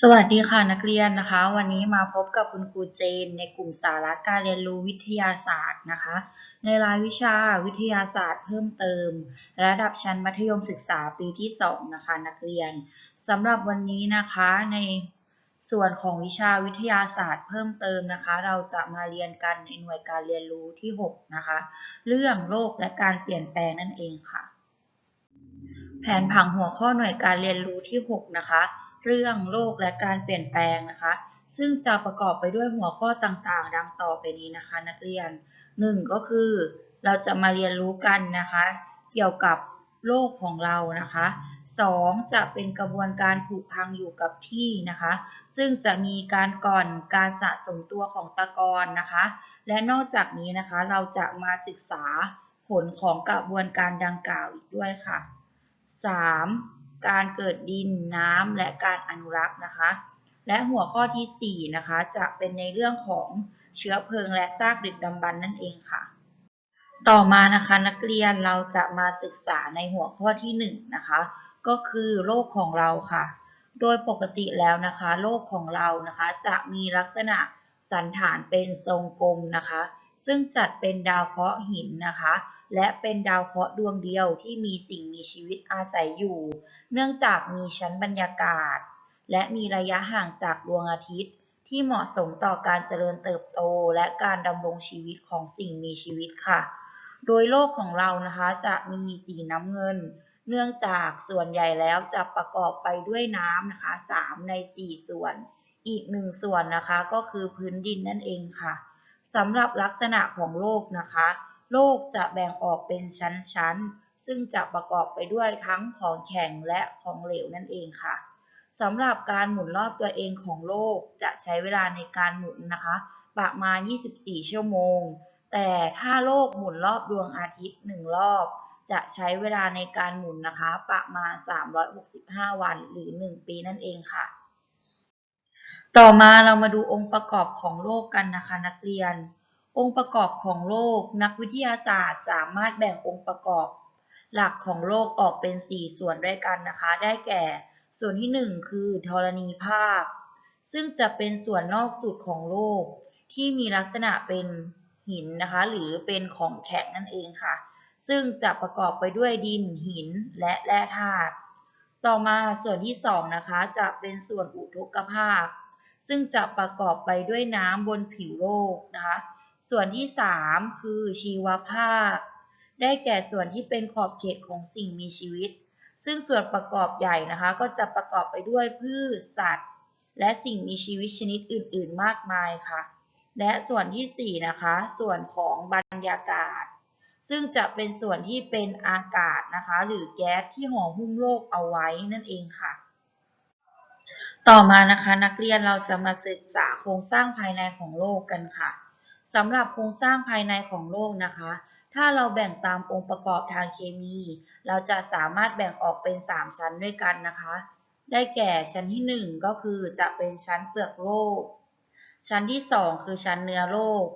สวัสดีค่ะนักเรียนนะคะ วันนี้มาพบกับคุณครูเจน ในกลุ่มสาระการเรียนรู้วิทยาศาสตร์นะคะ ในรายวิชาวิทยาศาสตร์เพิ่มเติม ระดับชั้นมัธยมศึกษาปีที่ 2 นะคะ นักเรียนสำหรับวันนี้นะคะในส่วนของวิชาวิทยาศาสตร์เพิ่มเติมนะคะ เราจะมาเรียนกันในหน่วยการเรียนรู้ที่ 6 นะคะ เรื่องโลกและการเปลี่ยนแปลงนั่นเองค่ะ แผนผังหัวข้อหน่วยการเรียนรู้ที่ 6 นะคะ เรื่องโลกและการเปลี่ยนแปลงนะคะ ซึ่งจะประกอบไปด้วยหัวข้อต่างๆ ดังต่อไปนี้นะคะ นักเรียน 1 ก็คือ เราจะมาเรียนรู้กันนะคะ เกี่ยวกับโลกของเรานะคะ 2. จะเป็นกระบวนการผุพังอยู่กับที่นะคะ ซึ่งจะมีการก่อนการสะสมตัวของตะกอนนะคะ และนอกจากนี้นะคะเราจะมาศึกษาผลของกระบวนการดังกล่าวอีกด้วยค่ะ 3. การเกิดดินน้ำและการอนุรักษ์นะคะ และหัวข้อทีสี่4นะคะจะเป็นในเรื่องของเชื้อเพลิงและซากดึกดำบรรพ์นั่นเองค่ะ ต่อมานะคะนักเรียนเราจะมาศึกษาในหัวข้อที่1นงนะคะก็คือโลกของเราค่ะ โดยปกติแล้วนะคะ โลกของเรานะคะจะมีลักษณะสันฐานเป็นทรงกลมนะคะ ซึ่งจัดเป็นดาวเคราะห์หินนะคะ และเป็นดาวเคราะห์ดวงเดียวที่มีสิ่งมีชีวิตอาศัยอยู่ เนื่องจากมีชั้นบรรยากาศ และมีระยะห่างจากดวงอาทิตย์ ที่เหมาะสมต่อการเจริญเติบโตและการดำรงชีวิตของสิ่งมีชีวิตค่ะ โดยโลกของเรานะคะจะมีสีน้ำเงิน เนื่องจากส่วนใหญ่แล้วจะประกอบไปด้วยน้ำนะคะ3ใน 4 ส่วน อีกหนึ่งส่วนนะคะก็คือพื้นดินนั่นเองค่ะสำหรับลักษณะของโลกนะคะ โลกจะแบ่งออกเป็นชั้นๆ ซึ่งจะประกอบไปด้วยทั้งของแข็งและของเหลวนั่นเองค่ะสำหรับการหมุนรอบตัวเองของโลกจะใช้เวลาในการหมุนนะคะ ประมาณ 24 ชั่วโมง แต่ถ้าโลกหมุนรอบดวงอาทิตย์ 1 รอบ จะใช้เวลาในการหมุนนะคะ ประมาณ 365 วันหรือ 1 ปีนั่นเองค่ะ ต่อมาเรามาดูองค์ประกอบของโลกกันนะคะนักเรียน องค์ประกอบของโลก นักวิทยาศาสตร์สามารถแบ่งองค์ประกอบหลักของโลกออกเป็น 4 ส่วนด้วยกันนะคะ ได้แก่ ส่วนที่ 1 คือธรณีภาคซึ่งจะเป็นส่วนนอกสุดของโลก ที่มีลักษณะเป็นหินนะคะ หรือเป็นของแข็งนั่นเองค่ะ ซึ่งจะประกอบไปด้วยดินหินและแร่ธาตุ ต่อมาส่วนที่ 2 นะคะ จะเป็นส่วนอุทกภาคซึ่งจะประกอบไปด้วยน้ำบนผิวโลกนะคะ ส่วนที่ 3 คือชีวภาคได้แก่ส่วนที่เป็นขอบเขตของสิ่งมีชีวิต ซึ่งส่วนประกอบใหญ่นะคะ ก็จะประกอบไปด้วยพืชสัตว์ และสิ่งมีชีวิตชนิดอื่น ๆ มากมายค่ะ และส่วนทีสี่ 4 นะคะ ส่วนของบรรยากาศ ซึ่งจะเป็นส่วนที่เป็นอากาศนะคะ หรือแก๊สที่ห่อหุ้มโลกเอาไว้นั่นเองค่ะต่อมานะคะนักเรียนเราจะมาศึกษาโครงสร้างภายในของโลกกันค่ะ สำหรับโครงสร้างภายในของโลกนะคะ ถ้าเราแบ่งตามองค์ประกอบทางเคมี เราจะสามารถแบ่งออกเป็น 3 ชั้นด้วยกันนะคะ ได้แก่ชั้นที่ 1 ก็คือจะเป็นชั้นเปลือกโลก ชั้นที่ 2 คือชั้นเนื้อโลก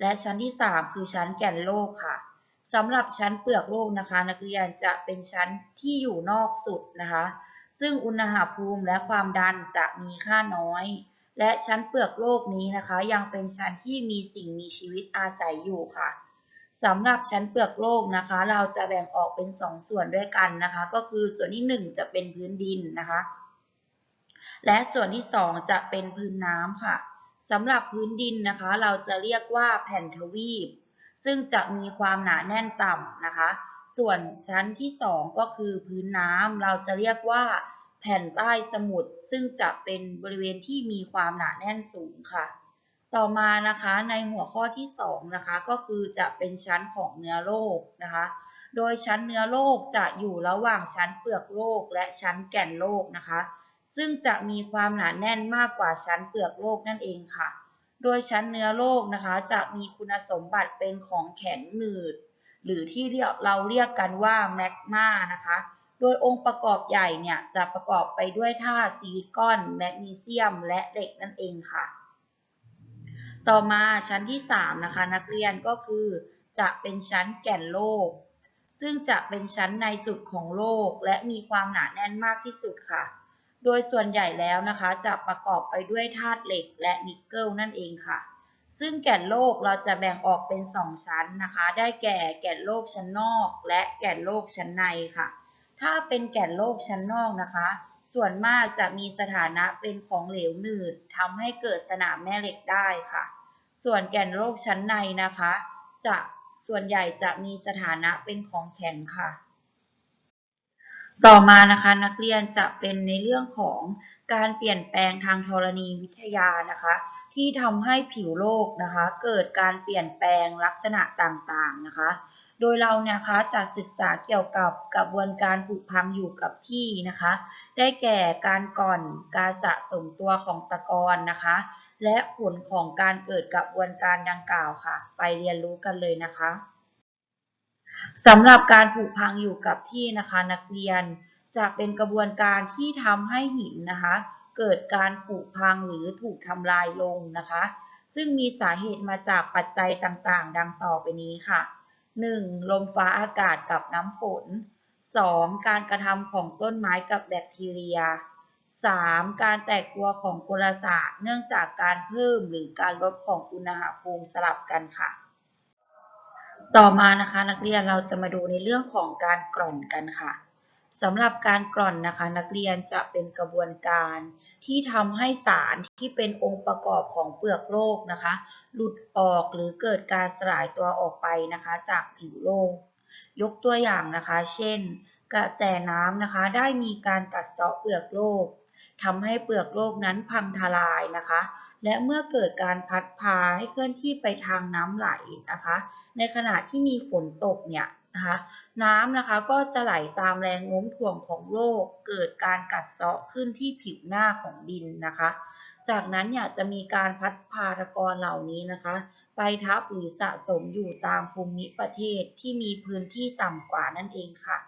และชั้นที่ 3 คือชั้นแก่นโลกค่ะสำหรับชั้นเปลือกโลกนะคะ นักเรียนจะเป็นชั้นที่อยู่นอกสุดนะคะ ซึ่งอุณหภูมิและความดันจะมีค่าน้อย และชั้นเปลือกโลกนี้นะคะ ยังเป็นชั้นที่มีสิ่งมีชีวิตอาศัยอยู่ค่ะสำหรับชั้นเปลือกโลกนะคะ เราจะแบ่งออกเป็น 2 ส่วนด้วยกันนะคะ ก็คือส่วนที่ 1 จะเป็นพื้นดินนะคะ และส่วนที่ 2 จะเป็นพื้นน้ำค่ะสำหรับพื้นดินนะคะ เราจะเรียกว่าแผ่นทวีป ซึ่งจะมีความหนาแน่นต่ำนะคะ ส่วนชั้นที่ 2 ก็คือพื้นน้ำเราจะเรียกว่า แผ่นใต้สมุทรซึ่งจะเป็นบริเวณที่มีความหนาแน่นสูงค่ะ ต่อมานะคะในหัวข้อที่2นะคะก็คือจะเป็นชั้นของเนื้อโลกนะคะ โดยชั้นเนื้อโลกจะอยู่ระหว่างชั้นเปลือกโลกและชั้นแก่นโลกนะคะ ซึ่งจะมีความหนาแน่นมากกว่าชั้นเปลือกโลกนั่นเองค่ะ โดยชั้นเนื้อโลกนะคะจะมีคุณสมบัติเป็นของแข็งหนืด หรือที่เราเรียกกันว่าแมกมานะคะ โดยองค์ประกอบใหญ่เนี่ยจะประกอบไปด้วยธาตุซิลิคอน แมกนีเซียม และเหล็กนั่นเองค่ะ ต่อมาชั้นที่ 3 นะคะ นักเรียนก็คือ จะเป็นชั้นแก่นโลก ซึ่งจะเป็นชั้นในสุดของโลก และมีความหนาแน่นมากที่สุดค่ะ โดยส่วนใหญ่แล้วนะคะจะประกอบไปด้วยธาตุเหล็กและนิกเกิลนั่นเองค่ะซึ่งแก่นโลกเราจะแบ่งออกเป็น 2 ชั้นนะคะ ได้แก่แก่นโลกชั้นนอก และแก่นโลกชั้นในค่ะ ถ้าเป็นแก่นโลกชั้นนอกนะคะ ส่วนมากจะมีสถานะเป็นของเหลวหนืดทำให้เกิดสนามแม่เหล็กได้ค่ะ ส่วนแก่นโลกชั้นในนะคะ จะส่วนใหญ่จะมีสถานะเป็นของแข็งค่ะ ต่อมานะคะนักเรียนจะเป็นในเรื่องของการเปลี่ยนแปลงทางธรณีวิทยานะคะ ที่ทำให้ผิวโลกนะคะ เกิดการเปลี่ยนแปลงลักษณะต่างๆนะคะ โดยเราเนี่ยคะจะศึกษาเกี่ยวกับกระบวนการผุพังอยู่กับที่นะคะ ได้แก่การก่อนการสะสมตัวของตะกอนนะคะ และผลของการเกิดกระบวนการดังกล่าวค่ะ ไปเรียนรู้กันเลยนะคะสำหรับการผุพังอยู่กับที่นะคะ นักเรียนจะเป็นกระบวนการที่ทำให้หินนะคะ เกิดการผุพังหรือถูกทำลายลงนะคะ ซึ่งมีสาเหตุมาจากปัจจัยต่างๆ ดังต่อไปนี้ค่ะ 1. ลมฟ้าอากาศกับน้ำฝน 2. การกระทำของต้นไม้กับแบคทีเรีย 3. การแตกตัวของกลศาสตร์เนื่องจากการเพิ่มหรือการลดของอุณหภูมิสลับกันค่ะ ต่อมานะคะนักเรียนเราจะมาดูในเรื่องของการกร่อนกันค่ะ สำหรับการกร่อนนะคะ นักเรียนจะเป็นกระบวนการที่ทำให้สารที่เป็นองค์ประกอบของเปลือกโลกนะคะ หลุดออกหรือเกิดการสลายตัวออกไปนะคะ จากผิวโลก ยกตัวอย่างนะคะ เช่น กระแสน้ำนะคะ ได้มีการกัดเซาะเปลือกโลกทำให้เปลือกโลกนั้นพังทลายนะคะ และเมื่อเกิดการพัดพาให้เคลื่อนที่ไปทางน้ำไหลนะคะ ในขณะที่มีฝนตกเนี่ยนะคะ น้ำนะคะก็จะไหลตามแรงโน้มถ่วงของโลก เกิดการกัดเซาะขึ้นที่ผิวหน้าของดินนะคะ จากนั้นเนี่ยจะมีการพัดพาตะกอนเหล่านี้นะคะ ไปทับหรือสะสมอยู่ตามภูมิประเทศที่มีพื้นที่ต่ำกว่านั่นเองค่ะ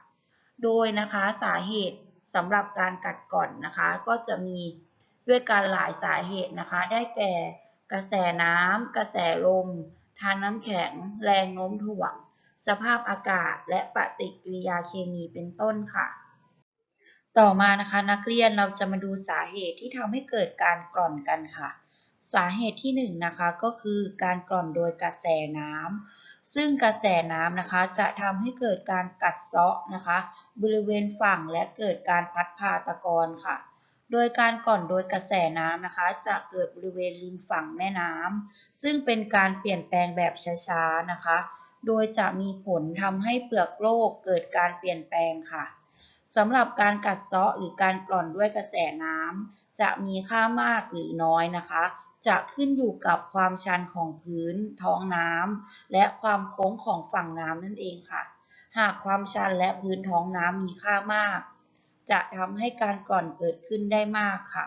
โดยนะคะสาเหตุสำหรับการกัดก่อนนะคะ ก็จะมีด้วยการหลายสาเหตุนะคะ ได้แก่กระแสน้ำกระแสลมทางน้ำแข็ง แรงโน้มถ่วง สภาพอากาศ และปฏิกิริยาเคมีเป็นต้นค่ะ ต่อมานะคะนักเรียนเราจะมาดูสาเหตุที่ทำให้เกิดการกร่อนกันค่ะ สาเหตุที่1นนะคะก็คือการกร่อนโดยกระแสน้ำซึ่งกระแสน้ำนะคะจะทำให้เกิดการกัดเซาะนะคะ บริเวณฝั่งและเกิดการพัดพาตะกอนค่ะโดยการก่อนโดยกระแสน้ำนะคะ จะเกิดบริเวณริมฝั่งแม่น้ำซึ่งเป็นการเปลี่ยนแปลงแบบช้าๆนะคะ โดยจะมีผลทำให้เปลือกโลกเกิดการเปลี่ยนแปลงค่ะสำหรับการกัดเซาะหรือการกร่อนด้วยกระแสน้ำจะมีค่ามากหรือน้อยนะคะ จะขึ้นอยู่กับความชันของพื้น ท้องน้ำและความโค้งของฝั่งน้ำนั่นเองค่ะ หากความชันและพื้นท้องน้ำมีค่ามาก จะทำให้การกร่อนเกิดขึ้นได้มากค่ะ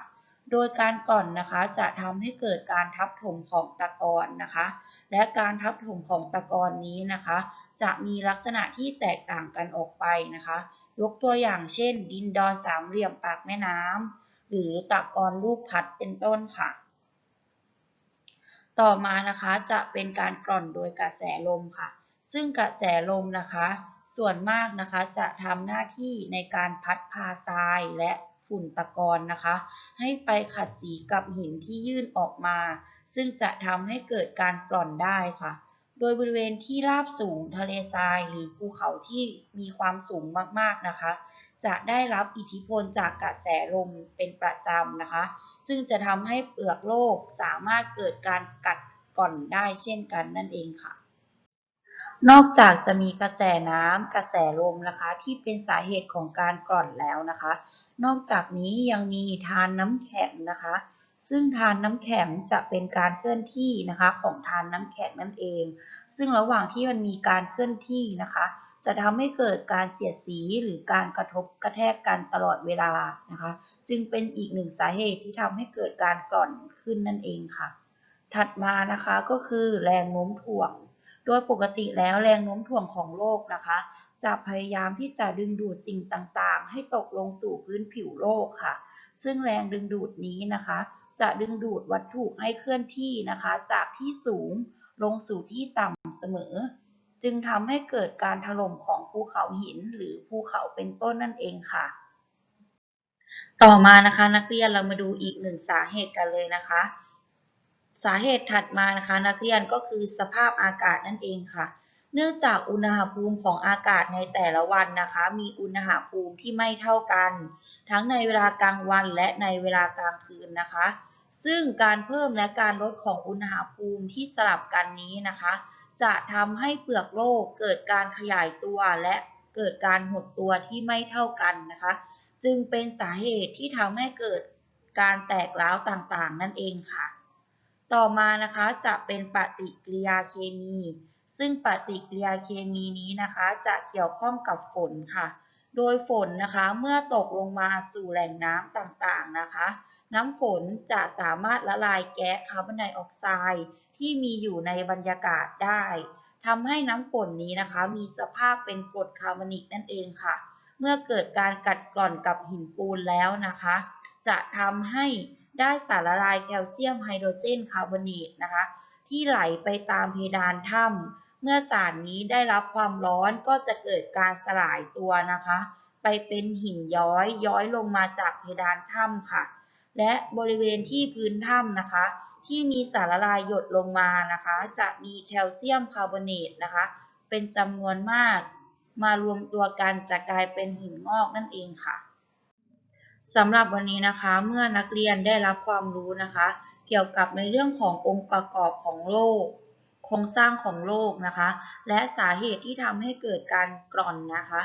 โดยการกร่อนนะคะจะทำให้เกิดการทับถมของตะกอนนะคะ และการทับถมของตะกอนนี้นะคะ จะมีลักษณะที่แตกต่างกันออกไปนะคะ ยกตัวอย่างเช่น ดินดอนสามเหลี่ยมปากแม่น้ำหรือตะกอนลูกพัดเป็นต้นค่ะ ต่อมานะคะจะเป็นการกร่อนโดยกระแสลมค่ะ ซึ่งกระแสลมนะคะ ส่วนมากนะคะจะทำหน้าที่ในการพัดพาทรายและฝุ่นตะกอนนะคะ ให้ไปขัดสีกับหินที่ยื่นออกมา ซึ่งจะทำให้เกิดการกร่อนได้ค่ะ โดยบริเวณที่ราบสูงทะเลทรายหรือภูเขาที่มีความสูงมากๆนะคะ จะได้รับอิทธิพลจากกระแสลมเป็นประจำนะคะ ซึ่งจะทำให้เปลือกโลกสามารถเกิดการกัดก่อนได้เช่นกันนั่นเองค่ะ นอกจากจะมีกระแสน้ำกระแสลมนะคะ ที่เป็นสาเหตุของการกร่อนแล้วนะคะ นอกจากนี้ยังมีทานน้ำแข็งนะคะ ซึ่งทานน้ำแข็งจะเป็นการเคลื่อนที่นะคะของทานน้ำแข็งนั่นเอง ซึ่งระหว่างที่มันมีการเคลื่อนที่นะคะ จะทำให้เกิดการเสียดสีหรือการกระทบกระแทกกันตลอดเวลานะคะ จึงเป็นอีกหนึ่งสาเหตุที่ทำให้เกิดการกร่อนขึ้นนั่นเองค่ะ ถัดมานะคะก็คือแรงโน้มถ่วง โดยปกติแล้วแรงโน้มถ่วงของโลกนะคะจะพยายามที่จะดึงดูดสิ่งต่างๆ ให้ตกลงสู่พื้นผิวโลกค่ะ ซึ่งแรงดึงดูดนี้นะคะ จะดึงดูดวัตถุให้เคลื่อนที่นะคะ จากที่สูงลงสู่ที่ต่ำเสมอ จึงทำให้เกิดการถล่มของภูเขาหินหรือภูเขาเป็นต้นนั่นเองค่ะ ต่อมานะคะนักเรียนเรามาดูอีกหนึ่งสาเหตุกันเลยนะคะ สาเหตุถัดมานะคะนักเรียนก็คือสภาพอากาศนั่นเองค่ะ เนื่องจากอุณหภูมิของอากาศในแต่ละวันนะคะ มีอุณหภูมิที่ไม่เท่ากัน ทั้งในเวลากลางวันและในเวลากลางคืนนะคะ ซึ่งการเพิ่มและการลดของอุณหภูมิที่สลับกันนี้นะคะ จะทำให้เปลือกโลกเกิดการขยายตัวและเกิดการหดตัวที่ไม่เท่ากันนะคะ จึงเป็นสาเหตุที่ทำให้เกิดการแตกร้าวต่างๆ นั่นเองค่ะ ต่อมานะคะจะเป็นปฏิกิริยาเคมี ซึ่งปฏิกิริยาเคมีนี้นะคะ จะเกี่ยวข้องกับฝนค่ะ โดยฝนนะคะเมื่อตกลงมาสู่แหล่งน้ำต่างๆนะคะ น้ำฝนจะสามารถละลายแก๊สคาร์บอนไดออกไซด์ที่มีอยู่ในบรรยากาศได้ทำให้น้ำฝนนี้นะคะ มีสภาพเป็นกรดคาร์บอนิกนั่นเองค่ะ เมื่อเกิดการกัดกร่อนกับหินปูนแล้วนะคะ จะทำให้ได้สารละลายแคลเซียมไฮโดรเจนคาร์บอเนตนะคะ ที่ไหลไปตามเพดานถ้ำ เมื่อสารนี้ได้รับความร้อนก็จะเกิดการสลายตัวนะคะ ไปเป็นหินย้อยย้อยลงมาจากเพดานถ้ำค่ะ และบริเวณที่พื้นถ้ำนะคะ ที่มีสารละลายหยดลงมานะคะ จะมีแคลเซียมคาร์บอเนตนะคะ เป็นจำนวนมาก มารวมตัวกันจะกลายเป็นหินงอกนั่นเองค่ะสำหรับวันนี้นะคะเมื่อนักเรียนได้รับความรู้นะคะ เกี่ยวกับในเรื่องขององค์ประกอบของโลก โครงสร้างของโลกนะคะ และสาเหตุที่ทำให้เกิดการกร่อนนะคะ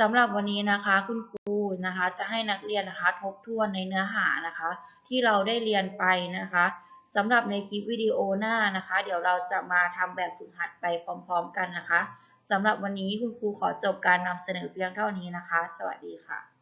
สำหรับวันนี้นะคะคุณครูนะคะจะให้นักเรียนนะคะทบทวนในเนื้อหานะคะ ที่เราได้เรียนไปนะคะสำหรับในคลิปวิดีโอหน้านะคะ เดี๋ยวเราจะมาทำแบบฝึกหัดไปพร้อม ๆ กันนะคะสำหรับวันนี้คุณครูขอจบการนำเสนอเพียงเท่านี้นะคะ สวัสดีค่ะ